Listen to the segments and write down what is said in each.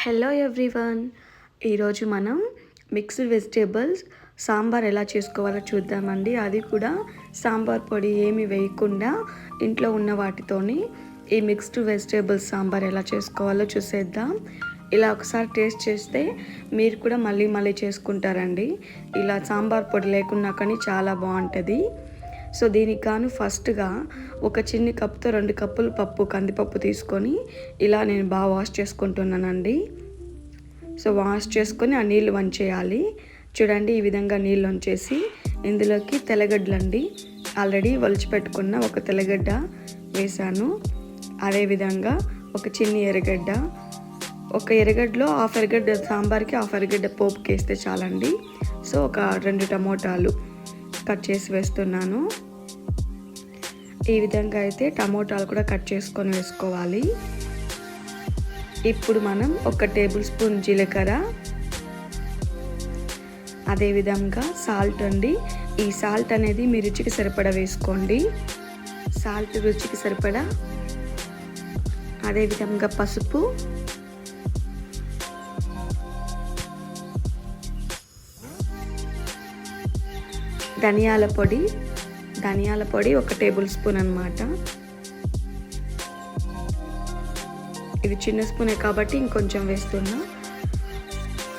Hello everyone ఈరోజు మనం mixed vegetables sambar ఎలా చేసుకోవాలో చూద్దామండి. అది కూడా సాంబార్ పొడి ఏమి వేయకుండా ఇంట్లో ఉన్న వాటితోని ఈ మిక్స్డ్ వెజిటేబుల్స్ సాంబార్ ఎలా చేసుకోవాలో చూసేద్దాం. ఇలా ఒకసారి టేస్ట్ చేస్తే మీరు కూడా మళ్ళీ మళ్ళీ చేసుకుంటారండి. ఇలా సాంబార్ పొడి లేకున్నా కానీ చాలా బాగుంటుంది. సో దీనికి గాను ఫస్ట్గా ఒక చిన్ని కప్తో రెండు కప్పులు పప్పు కందిపప్పు తీసుకొని ఇలా నేను బాగా వాష్ చేసుకుంటున్నానండి. సో వాష్ చేసుకొని ఆ నీళ్ళు వంచేయాలి. చూడండి ఈ విధంగా నీళ్ళు వంచేసి ఇందులోకి తెల్లగడ్డలండి. ఆల్రెడీ ఒలిచిపెట్టుకున్న ఒక తెల్లగడ్డ వేసాను అదేవిధంగా ఒక చిన్ని ఎర్రగడ్డ. ఒక ఎర్రగడ్డలో హాఫ్ ఎర్రగడ్డ సాంబార్కి హాఫ్ ఎర్రగడ్డ పోపుకి వేస్తే చాలండి. సో ఒక రెండు టమోటాలు కట్ చేసి వేస్తున్నాను. ఈ విధంగా అయితే టమోటాలు కూడా కట్ చేసుకొని వేసుకోవాలి. ఇప్పుడు మనం ఒక టేబుల్ స్పూన్ జీలకర్ర అదేవిధంగా సాల్ట్ అండి. ఈ సాల్ట్ అనేది మీ రుచికి సరిపడా వేసుకోండి. సాల్ట్ రుచికి సరిపడా అదేవిధంగా పసుపు. ధనియాల పొడి ధనియాల పొడి ఒక టేబుల్ స్పూన్ అనమాట ఇది చిన్న స్పూనే కాబట్టి ఇంకొంచెం వేస్తున్నా.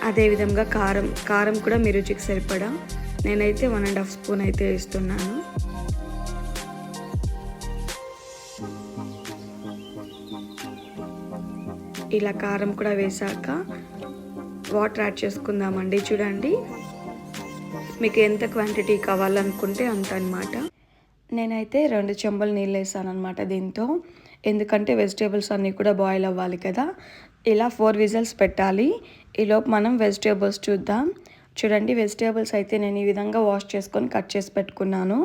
అదేవిధంగా కారం కారం కూడా మీ రుచికి సరిపడా. నేనైతే వన్ అండ్ హాఫ్ స్పూన్ అయితే వేస్తున్నాను. ఇలా కారం కూడా వేసాక వాటర్ యాడ్ చేసుకుందామండి. చూడండి. మీకు ఎంత క్వాంటిటీ కావాలనుకుంటే అంత అనమాట నేనైతే రెండు చెంబులు నీళ్ళు వేసాను అనమాట దీంతో. ఎందుకంటే వెజిటేబుల్స్ అన్నీ కూడా బాయిల్ అవ్వాలి కదా. ఇలా ఫోర్ విజిల్స్ పెట్టాలి. ఈలోపు మనం వెజిటేబుల్స్ చూద్దాం. చూడండి వెజిటేబుల్స్ అయితే నేను ఈ విధంగా వాష్ చేసుకొని కట్ చేసి పెట్టుకున్నాను.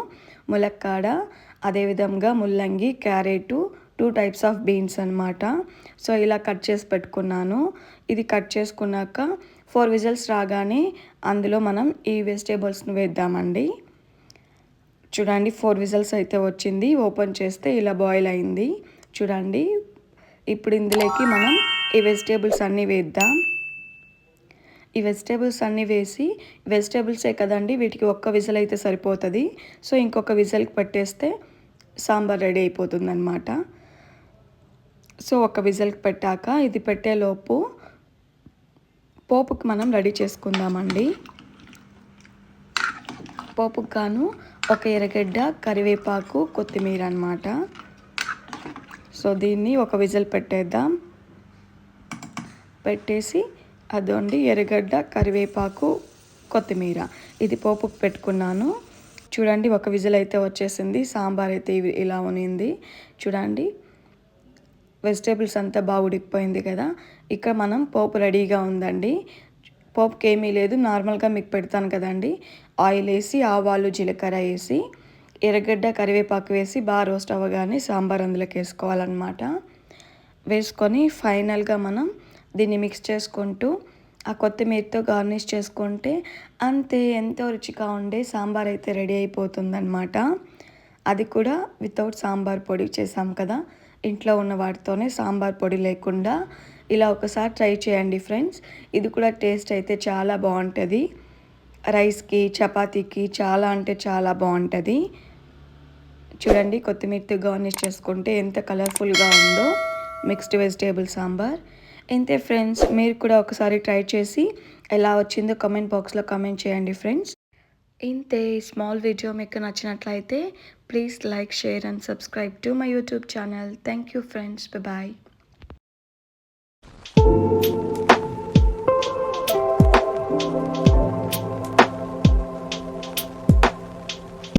ములక్కాడ అదేవిధంగా ముల్లంగి carrot two types of beans అనమాట సో ఇలా కట్ చేసి పెట్టుకున్నాను. ఇది కట్ చేసుకున్నాక ఫోర్ విజిల్స్ రాగానే అందులో మనం ఈ వెజిటేబుల్స్ని వేద్దామండి. చూడండి ఫోర్ విజిల్స్ అయితే వచ్చింది. ఓపెన్ చేస్తే ఇలా బాయిల్ అయింది. చూడండి ఇప్పుడు ఇందులోకి మనం ఈ వెజిటేబుల్స్ అన్నీ వేద్దాం. ఈ వెజిటేబుల్స్ అన్నీ వేసి వెజిటేబుల్సే కదండి వీటికి ఒక్క విజిల్ అయితే సరిపోతుంది. సో ఇంకొక విజిల్కి పెట్టేస్తే సాంబార్ రెడీ అయిపోతుంది అనమాట సో ఒక విజిల్కి పెట్టాక ఇది పెట్టేలోపు పోపుకి మనం రెడీ చేసుకుందామండి. పోపుకు గాను ఒక ఎర్రగడ్డ కరివేపాకు కొత్తిమీర అనమాట సో దీన్ని ఒక విజిల్ పెట్టేద్దాం. పెట్టేసి అదొండి ఎర్రగడ్డ కరివేపాకు కొత్తిమీర. ఇది పోపుకు పెట్టుకున్నాను. చూడండి ఒక విజిల్ అయితే వచ్చేసింది. సాంబార్ అయితే ఇలా ఉనింది. చూడండి వెజిటేబుల్స్ అంతా బాగా ఉడికిపోయింది కదా ఇక్కడ మనం పోపు రెడీగా ఉందండి. పోపుకి ఏమీ లేదు నార్మల్గా మీకు పెడతాను కదండి. ఆయిల్ వేసి ఆవాలు జీలకర్ర వేసి ఎర్రగడ్డ కరివేపాకు వేసి బాగా రోస్ట్ అవ్వగానే సాంబార్ అందులోకి వేసుకోవాలన్నమాట. వేసుకొని ఫైనల్గా మనం దీన్ని మిక్స్ చేసుకుంటూ ఆ కొత్తిమీరతో గార్నిష్ చేసుకుంటే అంతే ఎంతో రుచిగా ఉండే సాంబార్ అయితే రెడీ అయిపోతుందన్నమాట. అది కూడా వితౌట్ సాంబార్ పొడి చేసాం కదా. ఇంట్లో ఉన్న వాటితోనే సాంబార్ పొడి లేకుండా ఇలా ఒకసారి ట్రై చేయండి ఫ్రెండ్స్. ఇది కూడా టేస్ట్ అయితే చాలా బాగుంటుంది. రైస్కి చపాతీకి చాలా అంటే చాలా బాగుంటుంది. చూడండి కొత్తిమీరతో గార్నిష్ చేసుకుంటే ఎంత కలర్ఫుల్గా ఉందో. Mixed vegetable sambar. ఇంతే ఫ్రెండ్స్ మీరు కూడా ఒకసారి ట్రై చేసి ఎలా వచ్చిందో కమెంట్ బాక్స్లో కమెంట్ చేయండి ఫ్రెండ్స్. ఇంతే స్మాల్ వీడియో మీకు నచ్చినట్లయితే please like share and subscribe to my YouTube channel. Thank you friends bye.